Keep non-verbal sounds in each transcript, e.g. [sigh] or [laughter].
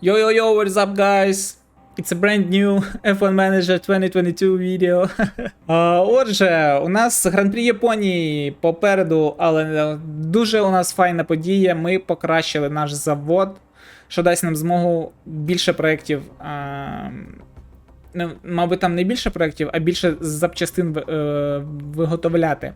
Yo yo yo, what's up guys? It's a brand new [laughs] F1 Manager 2022 video. [laughs] Отже, у нас Гран-прі Японії попереду, але дуже у нас файна подія. Ми покращили наш завод, що дасть нам змогу більше проєктів. ну, Мабуть, там не більше проєктів, а більше запчастин е, виготовляти.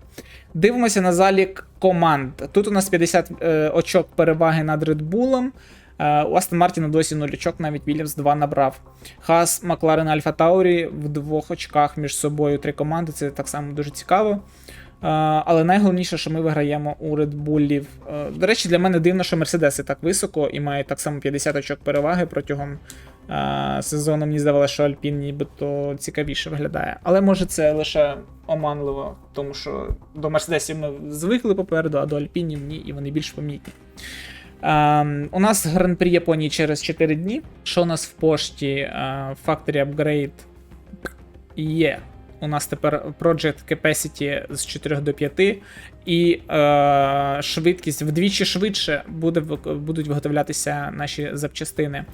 Дивимося на залік команд. Тут у нас 50 е, очок переваги над Bull. Е, У Астон Мартіна досі 0 очок, навіть Вільямс 2 набрав. Хас, Макларен, Альфа Таурі в двох очках між собою три команди. Це так само дуже цікаво. Але найголовніше, що ми виграємо у. Е, До речі, для мене дивно, що Мерседеси так високо і мають так само 50 очок переваги протягом сезону. Мені здавалося, що Альпін нібито цікавіше виглядає. Але може це лише оманливо, тому що до Мерседесів ми звикли попереду, а до Альпінів ні, і вони більш помітні. Ем, у нас гран-прі Японії через 4 дні. Що у нас в пошті? Факторі Upgrade є. У нас тепер Project Capacity з 4 до 5, і е, швидкість вдвічі швидше буде, будуть виготовлятися наші запчастини.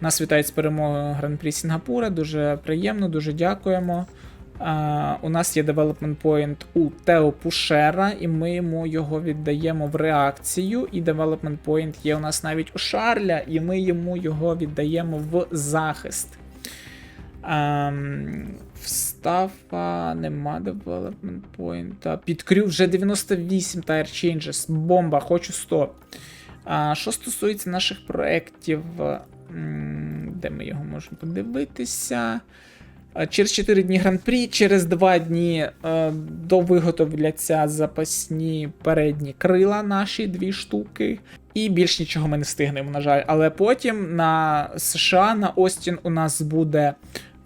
Нас вітають з перемогою Гран-прі Сінгапура. Дуже приємно, дуже дякуємо. Е, у нас є development point у Тео Пушера, і ми йому його віддаємо в реакцію. І development point є у нас навіть у Шарля, і ми йому його віддаємо в захист. Встава, нема development point. Підкрю вже 98 tire changes. Бомба, хочу 100. А, що стосується наших проєктів, де ми його можемо подивитися. Через 4 дні гран-прі, через 2 дні е, довиготовляться запасні передні крила наші дві штуки. І більш нічого ми не встигнемо, на жаль. Але потім на США, на Остін у нас буде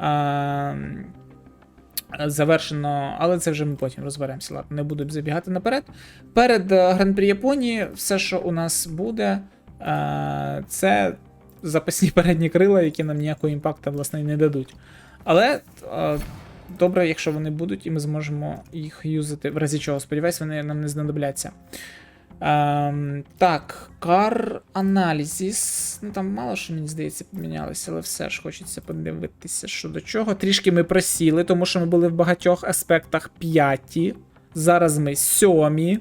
е, завершено, але це вже ми потім розберемося. Ладно, не буду забігати наперед. Перед е, Гран-прі Японії все, що у нас буде, е, це запасні [laughs] передні крила, які нам ніякого імпакту власне не дадуть. Але е, добре, якщо вони будуть, і ми зможемо їх юзати, в разі чого, сподіваюсь, вони нам не знадобляться. Ем, так, Car Analysis. Ну там мало що, мені здається, помінялося, але все ж хочеться подивитися, що до чого. Трішки ми просіли, тому що ми були в багатьох аспектах п'яті. Зараз ми сьомі.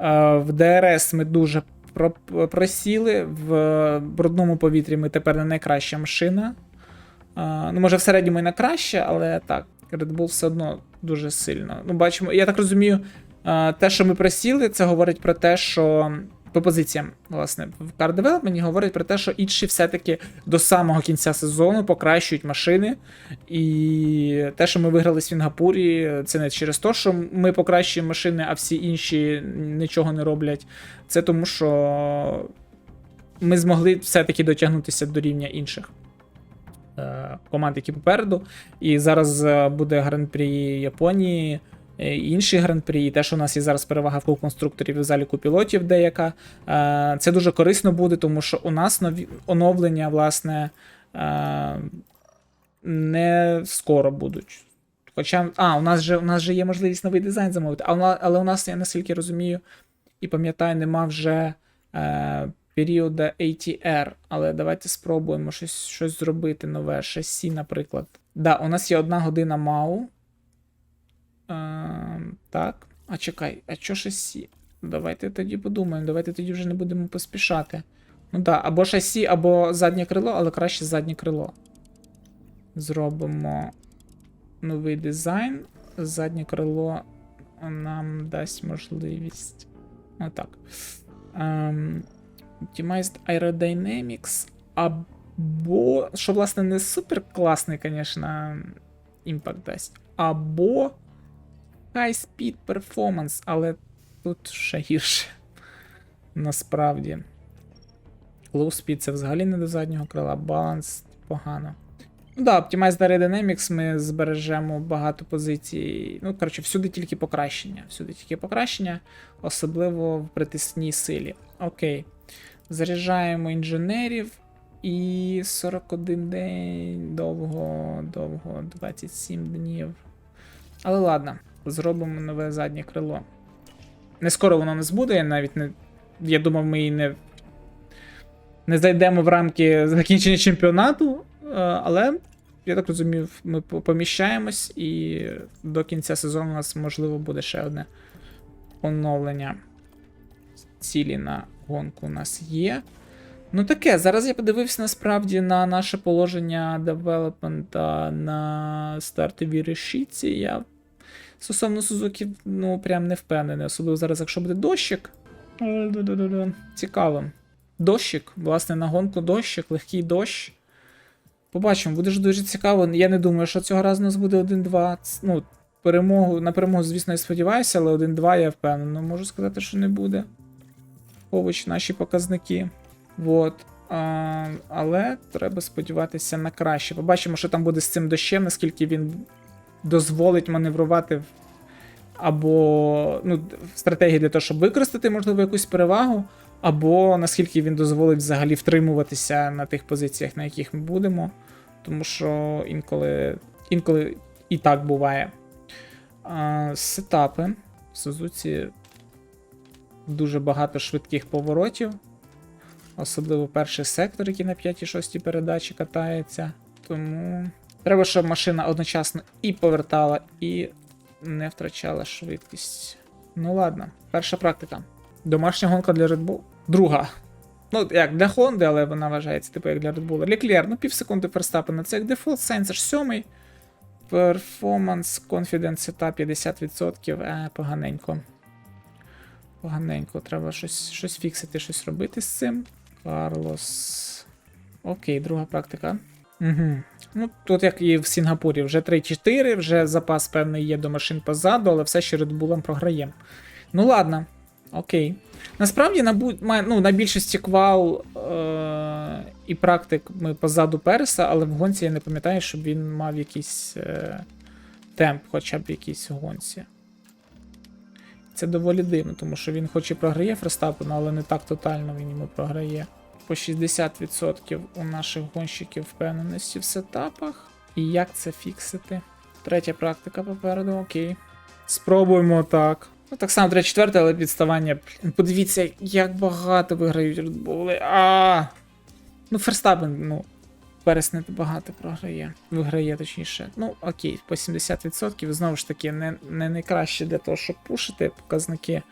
Е, в ДРС ми дуже просіли. В брудному повітрі ми тепер не найкраща машина. Е, ну, може, в середньому і на краще, але так, Red Bull все одно дуже сильно. Ну, бачимо, я так розумію, те, що ми просіли, це говорить про те, що. По позиціям, власне, в Car говорить про те, що інші все-таки до самого кінця сезону покращують машини. І те, що ми виграли Сінгапурі, це не через те, що ми покращуємо машини, а всі інші нічого не роблять. Це тому, що ми змогли все-таки дотягнутися до рівня інших е, команд, які попереду. І зараз е, буде гран-прі Японії, інші гран-прі, і те, що у нас є зараз перевага в конструкторів і в заліку пілотів деяка. Е, Це дуже корисно буде, тому що у нас нові оновлення, власне, е, не скоро будуть. Хоча, а, у нас же, у нас же є можливість новий дизайн замовити, але у нас, я наскільки розумію, і пам'ятаю, нема вже е, періоду ATR. Але давайте спробуємо щось, щось зробити нове. Шасі, наприклад. Да, у нас є одна година МАУ. Е, так. А чекай, а що шасі? Давайте тоді подумаємо, давайте тоді вже не будемо поспішати. Ну так, або шасі, або заднє крило, але краще заднє крило. Зробимо новий дизайн. Заднє крило нам дасть можливість. Отак. Ем, Optimized Aerodynamics. Або, що, власне, не супер класний, звісно, імпакт дасть. Або High Speed Performance, але тут ще гірше. Насправді. Low Speed це взагалі не до заднього крила, баланс погано. Ну да, Optimized Aerodynamics ми збережемо багато позицій. Ну, коротше, всюди тільки покращення. Всюди тільки покращення, особливо в притисній силі. Окей. Заряджаємо інженерів. І 41 день, довго, довго, 27 днів. Але ладно, зробимо нове заднє крило. Не скоро воно нас буде, я навіть не. Я думав, ми і не. Не зайдемо в рамки закінчення чемпіонату, е, але я так розумів, ми поміщаємось, і до кінця сезону у нас можливо буде ще одне оновлення. Цілі на гонку у нас є. Ну таке, зараз я подивився насправді на наше положення девелопмента на стартовій решітці. Я стосовно Сузуки, ну прям не впевнений. Особливо зараз, якщо буде дощик. Цікаво. Дощик, власне, на гонку дощик, легкий дощ. Побачимо, буде ж дуже цікаво. Я не думаю, що цього разу у нас буде 1-2. Ну, перемогу, на перемогу, звісно, я сподіваюся, але 1-2 я впевнений. Можу сказати, що не буде. Овоч наші показники. Вот. А, але треба сподіватися на краще. Побачимо, що там буде з цим дощем, наскільки він дозволить маневрувати або ну, стратегії для того, щоб використати, можливо, якусь перевагу, або наскільки він дозволить взагалі втримуватися на тих позиціях, на яких ми будемо. Тому що інколи, інколи і так буває. А, сетапи. В Сузуці дуже багато швидких поворотів. Особливо перший сектор, який на 5-6 передачі катається. Тому треба, щоб машина одночасно і повертала, і не втрачала швидкість. Ну ладно, перша практика. Домашня гонка для Red Bull. Друга. Ну, як для Honda, але вона вважається, типу, як для Red Bull. Леклер, ну пів секунди Ферстапена. Це як дефолт, Сайнс аж сьомий. Performance Confidence Setup 50%. Е, поганенько. Поганенько, треба щось, щось фіксити, щось робити з цим. Карлос. Окей, друга практика. Угу. Ну, тут, як і в Сінгапурі, вже 3-4, вже запас певний є до машин позаду, але все ще Bull програємо. Ну ладно, окей. Насправді, на, ну, на більшості квал е- і практик ми позаду Переса, але в гонці я не пам'ятаю, щоб він мав якийсь е- темп, хоча б в гонці. Це доволі дивно, тому що він хоч і програє Ферстапену, але не так тотально він йому програє. По 60% у наших гонщиків впевненості в сетапах. І як це фіксити? Третя практика попереду, окей. Спробуємо так. Ну, так само 3-4, але відставання. Блін, Подивіться, як багато виграють Bull. А! Ну, Ферстапен, ну, Перес не багато програє. Виграє, точніше. Ну, окей, по 70%. Знову ж таки, не, не найкраще для того, щоб пушити показники.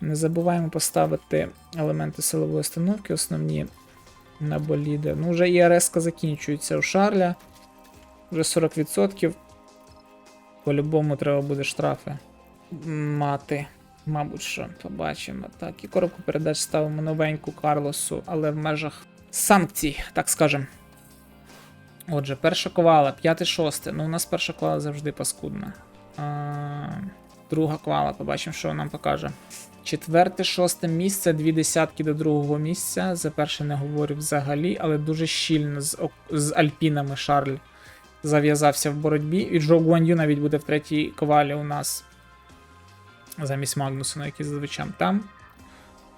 Не забуваємо поставити елементи силової установки, основні на боліди. Ну, вже і РС закінчується у Шарля. Вже 40%. По-любому треба буде штрафи мати. Мабуть, що побачимо. Так, і коробку передач ставимо новеньку Карлосу, але в межах санкцій, так скажемо. Отже, перша ковала, п'яте, шосте. Ну, у нас перша ковала завжди паскудна. А, друга ковала, побачимо, що нам покаже. Четверте, шосте місце, дві десятки до другого місця. За перше не говорю взагалі, але дуже щільно з, з Альпінами Шарль зав'язався в боротьбі. І Джо Гуан'ю навіть буде в третій ковалі у нас. Замість Магнусона, який зазвичай там.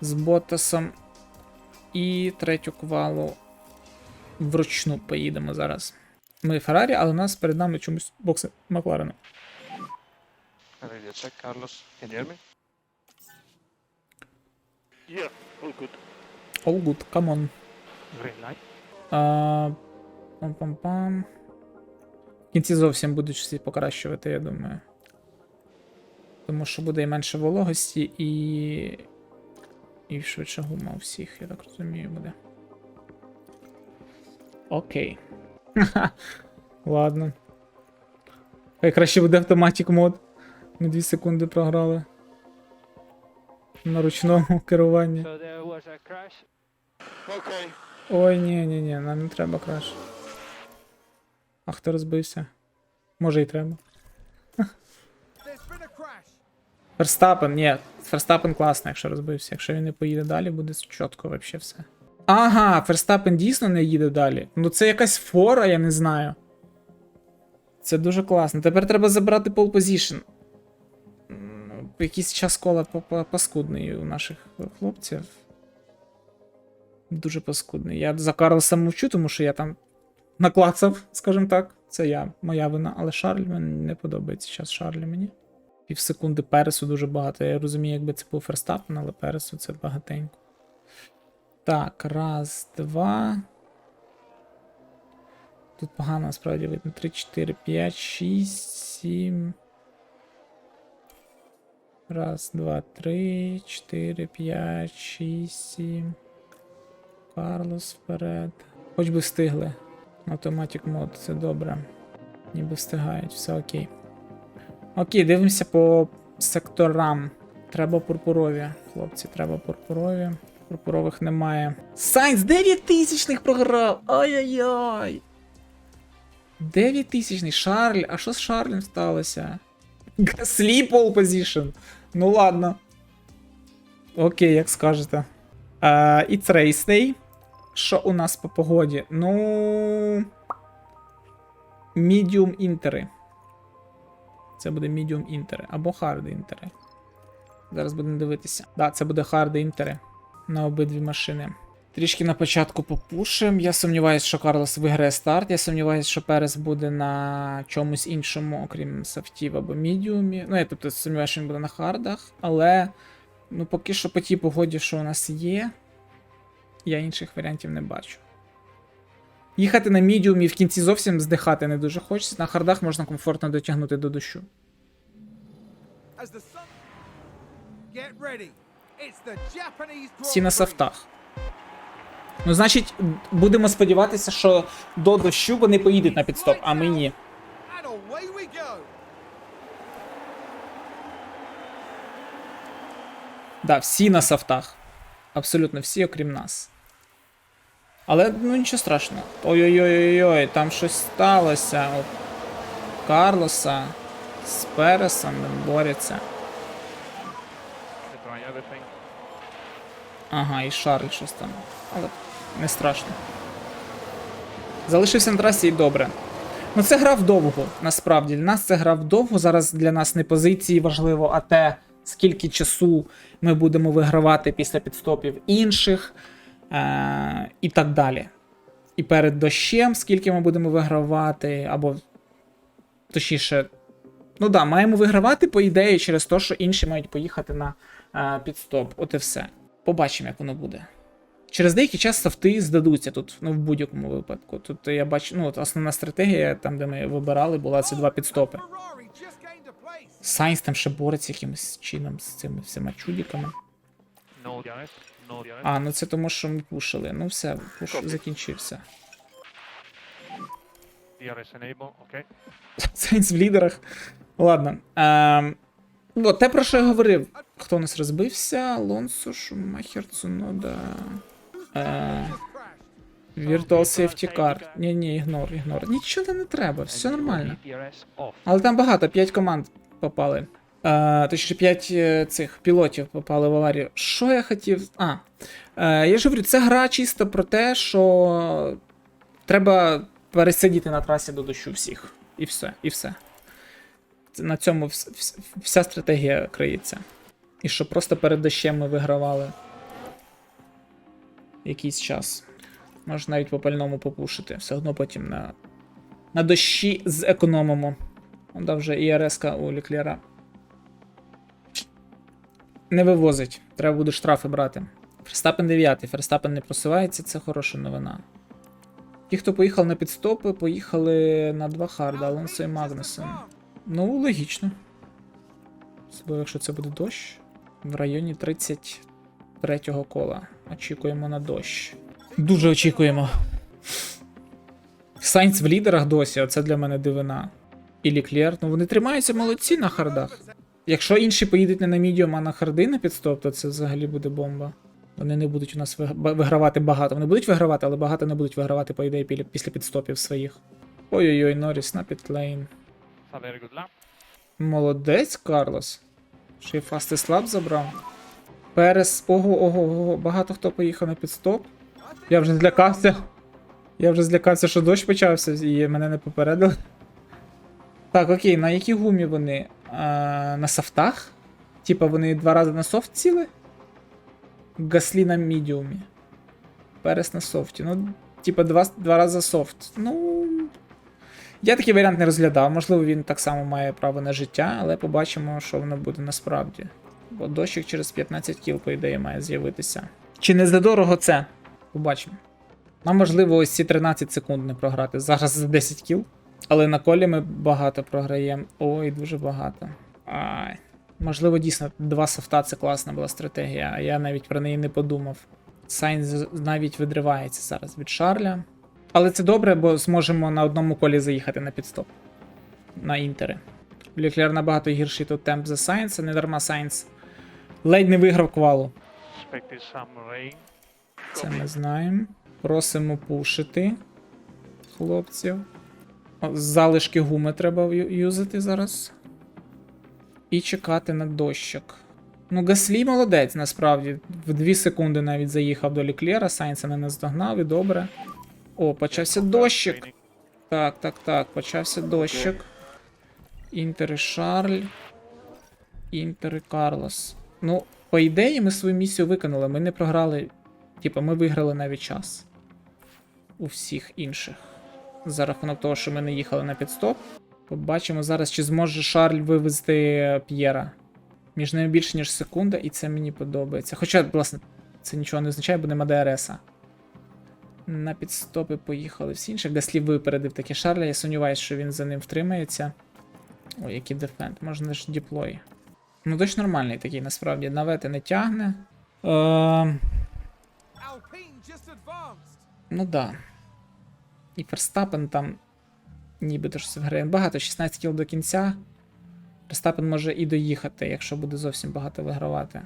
З Ботасом. І третю ковалу вручну поїдемо зараз. Ми Феррарі, але у нас перед нами чомусь бокси Макларена. Check, Carlos. Can you hear me? Yeah, all good. All good, come on. Green light. А, пам-пам-пам. В кінці зовсім будуть всі покращувати, я думаю. Тому що буде і менше вологості, і. І швидше гума у всіх, я так розумію, буде. Окей. [laughs] Ладно. Хай краще буде автоматик мод. Ми 2 секунди програли. На ручному [laughs] керуванні. Ой, ні, ні, ні, нам не треба краш. А хто розбився? Може і треба. [laughs] Ферстапен, ні, Ферстапен класний, якщо розбився. Якщо він не поїде далі, буде чітко вообще все. Ага, Ферстапен дійсно не їде далі. Ну це якась фора, я не знаю. Це дуже класно. Тепер треба забрати пол позішн. Якийсь час кола па- па- паскудний у наших хлопців. Дуже паскудний. Я за Карлоса мовчу, тому що я там наклацав, скажімо так. Це я, моя вина. Але Шарль мені не подобається час Шарлі мені. Пів секунди пересу дуже багато. Я розумію, якби це був Ферстапен, але пересу це багатенько. Так, раз, два. Тут погано насправді видно. 3, 4, 5, 6, 7. Раз, два, три, чотири, п'ять, шість, сім. Карлос вперед. Хоч би встигли. Автоматик мод, це добре. Ніби встигають, все окей. Окей, дивимося по секторам. Треба пурпурові. Хлопці, треба пурпурові. Пурпурових немає. Сайнс 9 тисячних програв! Ай-яй-яй! 9 тисячний. Шарль. А що з Шарлем сталося? Гаслі пол позішн. Ну ладно. Окей, як скажете. Uh, it's race day. Що у нас по погоді? Ну. Medium інтери. Це буде medium інтери. Або hard інтери. Зараз будемо дивитися. Так, да, це буде hard інтери на обидві машини. Трішки на початку попушим. Я сумніваюся, що Карлос виграє старт. Я сумніваюся, що Перес буде на чомусь іншому, окрім софтів або мідіумі. Ну, я тобто сумніваюся, що він буде на хардах. Але ну, поки що по тій погоді, що у нас є, я інших варіантів не бачу. Їхати на мідіумі в кінці зовсім здихати не дуже хочеться. На хардах можна комфортно дотягнути до дощу. Всі на софтах. Ну, значить, будемо сподіватися, що до дощу вони поїдуть на підстоп, а ми ні. Да, всі на софтах. Абсолютно всі, окрім нас. Але ну нічого страшного. Ой-ой-ой-ой, там щось сталося. От Карлоса з Пересом борються. Ага, і Шарль щось там. Але не страшно. Залишився на трасі і добре. Ну, це гра вдовго, насправді. Для нас це гра вдовго. Зараз для нас не позиції важливо, а те, скільки часу ми будемо вигравати після підстопів інших е- і так далі. І перед дощем, скільки ми будемо вигравати, або точніше, ну да, маємо вигравати, по ідеї, через те, що інші мають поїхати на е- підстоп. От і все. Побачимо, як воно буде. Через деякий час софти здадуться тут, ну в будь-якому випадку. Тут я бачу, ну от основна стратегія, там де ми вибирали, була це два підстопи. Сайнс там ще бореться якимось чином з цими всіма чудіками. А, ну це тому, що ми пушили. Ну все, пуш закінчився. Сайнс в лідерах. Ладно. Ем, о, те, про що я говорив. Хто у нас розбився? Лонсо, Шумахер, Цунода. Е, Virtual Safety Car. Ні, ні, ігнор, ігнор. Нічого не треба, все нормально. Але там багато, 5 команд попали. Е, точніше, 5 цих пілотів попали в аварію. Що я хотів. А. Е, я ж говорю, це гра чисто про те, що треба пересидіти на трасі до дощу всіх. І все, і все. На цьому вс- вс- вся стратегія криється. І що просто перед дощем ми вигравали якийсь час. Можна навіть по пальному попушити. Все одно потім на, на дощі зекономимо. Он да вже і РСК у Ліклера. Не вивозить. Треба буде штрафи брати. Ферстапен 9. Ферстапен не просувається, це хороша новина. Ті, хто поїхав на підстопи, поїхали на два харда, Алонсо і Магнусен. Ну, логічно. Особливо, якщо це буде дощ. В районі 33-го кола. Очікуємо на дощ. Дуже очікуємо. Сайнц в лідерах досі, оце для мене дивина. І Ліклєр, ну вони тримаються молодці на хардах. Якщо інші поїдуть не на мідіум, а на харди на підстоп, то це взагалі буде бомба. Вони не будуть у нас вигравати багато. Вони будуть вигравати, але багато не будуть вигравати, по ідеї, після підстопів своїх. Ой-ой-ой, Норріс на підлейн. Молодець, Карлос. Ще й фастий лап забрав. Перес. Ого, ого, ого. Багато хто поїхав на підстоп. Я вже злякався. Я вже злякався, що дощ почався, і мене не попередили. Так, окей, на якій гумі вони? А, на софтах? Типа вони два рази на софт ціли? Гаслі на мідіумі. Перес на софті. Ну, типа два, два рази софт. Ну. Я такий варіант не розглядав. Можливо, він так само має право на життя, але побачимо, що воно буде насправді. Бо дощик через 15 кіл, по ідеї, має з'явитися. Чи не задорого це? Побачимо. Нам можливо ось ці 13 секунд не програти. Зараз за 10 кіл. Але на колі ми багато програємо. Ой, дуже багато. Ай. Можливо, дійсно, два софта це класна була стратегія, а я навіть про неї не подумав. Сайнс навіть видривається зараз від Шарля. Але це добре, бо зможемо на одному колі заїхати на підстоп. На інтери. Леклер набагато гірший тут темп за Сайнса, не дарма Сайнс ледь не виграв квалу. Це ми знаємо. Просимо пушити хлопців. О, Залишки гуми треба юзати зараз. І чекати на дощик. Ну, Гаслі молодець, насправді. В 2 секунди навіть заїхав до Ліклєра, Сайнса не наздогнав і добре. О, почався дощик. Так, так, так, почався дощик. Інтер і Шарль. Інтер і Карлос. Ну, по ідеї, ми свою місію виконали. Ми не програли. Типа, ми виграли навіть час. У всіх інших. За рахунок того, що ми не їхали на підстоп. Побачимо зараз, чи зможе Шарль вивезти П'єра. Між ними більше, ніж секунда, і це мені подобається. Хоча, власне, це нічого не означає, бо нема ДРСа. На підстопи поїхали всі інші. Гаслі випередив таки Шарля. Я сумніваюся, що він за ним втримається. Ой, який дефенд. Можна ж діплой. Ну, дощ нормальний такий, насправді. Навети не тягне. Е, ну да. І Ферстапен там нібито ж все виграє. Багато, 16 кіл до кінця. Ферстапен може і доїхати, якщо буде зовсім багато вигравати.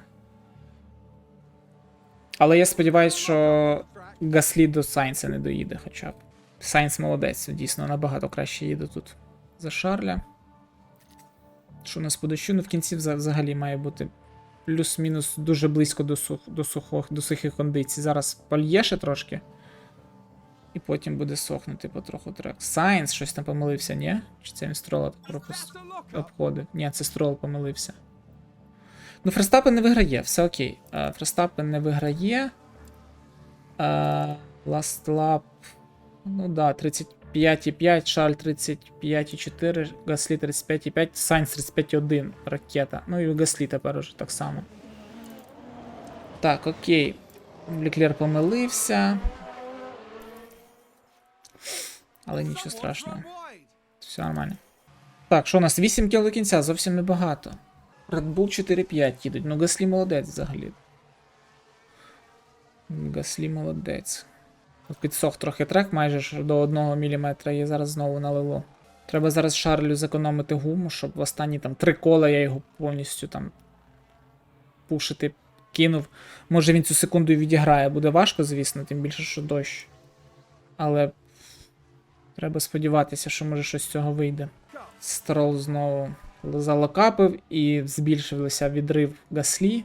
Але я сподіваюся, що. Гаслі до Сайнса не доїде хоча б. Сайнс молодець, дійсно, набагато краще їде тут за Шарля. Що у нас по дощу? Ну в кінці взагалі має бути плюс-мінус дуже близько до, сух, до, сухих, до сухих кондицій. Зараз польє ще трошки. І потім буде сохнути потроху трек. Сайнс щось там помилився, ні? Чи це він строла пропустив? Обходив. Ні, це строл помилився. Ну, Ферстапен не виграє, все окей. Ферстапен не виграє. Lap. Ну да, 35,5, Шарль 35,4, Гаслі 35,5, Сайнс 35,1 ракета. Ну і Гаслі тепер уже так само. Так, окей. Леклер помилився. Але нічого страшного. Все нормально. Так, що у нас 8 кіл до кінця, зовсім небагато. Red Bull 4-5 їдуть. Ну, Гаслі молодець взагалі. Гаслі молодець. Підсох трохи трек, майже до 1 мм і зараз знову налило. Треба зараз Шарлю зекономити гуму, щоб в останні там три кола я його повністю там пушити кинув. Може він цю секунду і відіграє. Буде важко, звісно, тим більше, що дощ. Але треба сподіватися, що може щось з цього вийде. Строл знову залокапив і збільшився відрив Гаслі.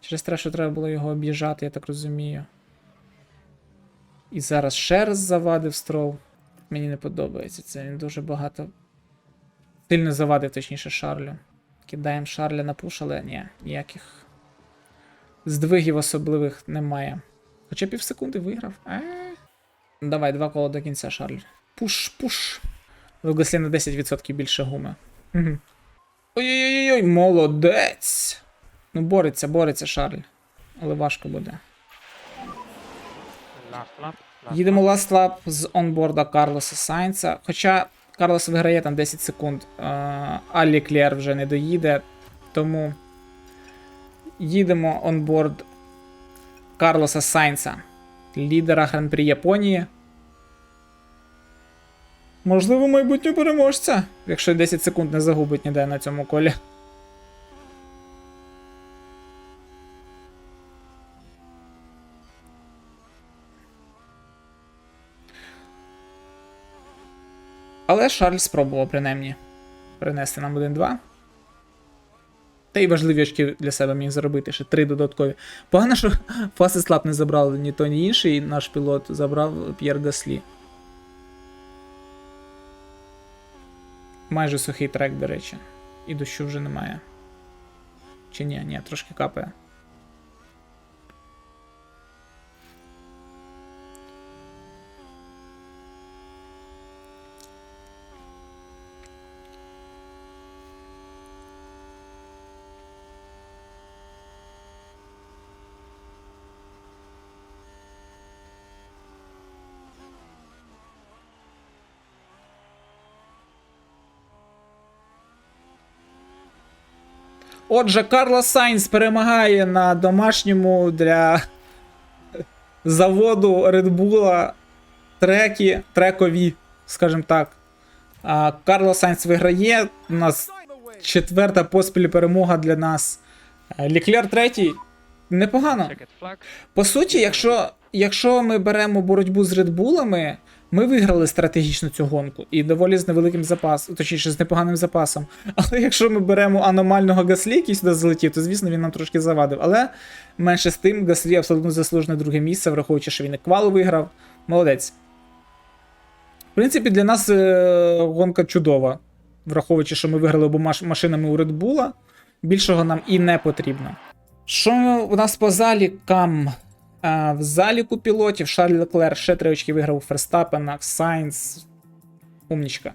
Через те, що треба було його об'їжджати, я так розумію. І зараз ще раз завадив строл. Мені не подобається це. Він дуже багато. Сильно завадив, точніше, Шарлю. Кидаємо Шарля на пуш, але ні, ніяких здвигів особливих немає. Хоча півсекунди виграв. Е. Давай, два кола до кінця, Шарль. Пуш, пуш. У Гаслі на 10% більше гуми. Ой-ой-ой, молодець. Ну, бореться, бореться Шарль. Але важко буде. Їдемо last lap з онборда Карлоса Сайнца. Хоча Карлос виграє там 10 секунд, а Ліклер вже не доїде. Тому їдемо онборд Карлоса Сайнца, лідера Гран-прі Японії. Можливо, майбутнього переможця, якщо 10 секунд не загубить ніде на цьому колі. Але Шарль спробував принаймні принести нам 1-2. Та й важливі очки для себе міг заробити ще 3 додаткові. Погано, що [laughs] Fastest Lap не забрав ні то, ні інший, і наш пілот забрав П'єр Гаслі. Майже сухий трек, до речі. І дощу вже немає. Чи ні, ні, трошки капає. Отже, Карлос Сайнс перемагає на домашньому для заводу Red Bull треки, трекові, скажімо так. А, Карлос Сайнс виграє. У нас четверта поспіль перемога для нас. Е, Ліклер третій. Непогано. По суті, якщо, якщо ми беремо боротьбу з редбулами, ми виграли стратегічно цю гонку і доволі з невеликим запасом, точніше, з непоганим запасом. [laughs] Але якщо ми беремо аномального Гаслі, який сюди залетів, то звісно він нам трошки завадив. Але менше з тим, Гаслі абсолютно заслужене друге місце, враховуючи, що він і квалу виграв. Молодець. В принципі, для нас е, гонка чудова, враховуючи, що ми виграли обома машинами у Редбула. Більшого нам і не потрібно. Що у нас по залікам? В заліку пілотів Шарль Леклер ще три очки виграв у Ферстапена, Сайнс. Умнічка.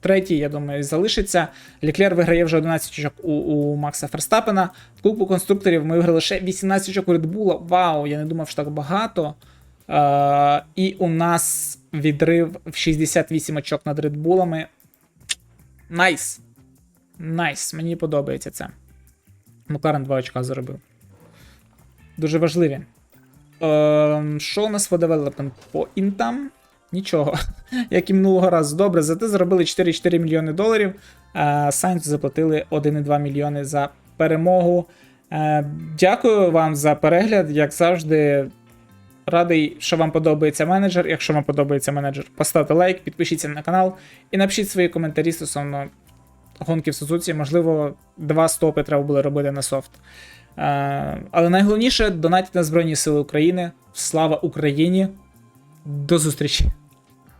Третій, я думаю, залишиться. Леклер виграє вже 11 очок у, у Макса Ферстапена. В Кубку конструкторів ми виграли ще 18 очок у Редбула. Вау, я не думав, що так багато. А, і у нас відрив в 68 очок над Редбулами. Найс. Найс, мені подобається це. Макларен 2 очка заробив. Дуже важливі. Ем, що у нас по девелопмент? По інтам? Нічого. [laughs] Як і минулого разу. Добре, зате заробили 4,4 мільйони доларів. Сайнсу заплатили 1,2 мільйони за перемогу. Е, дякую вам за перегляд. Як завжди, радий, що вам подобається менеджер. Якщо вам подобається менеджер, поставте лайк, підпишіться на канал і напишіть свої коментарі стосовно гонки в Сузуці. Можливо, два стопи треба було робити на софт. Е, але найголовніше донатіть на Збройні Сили України. Слава Україні! До зустрічі!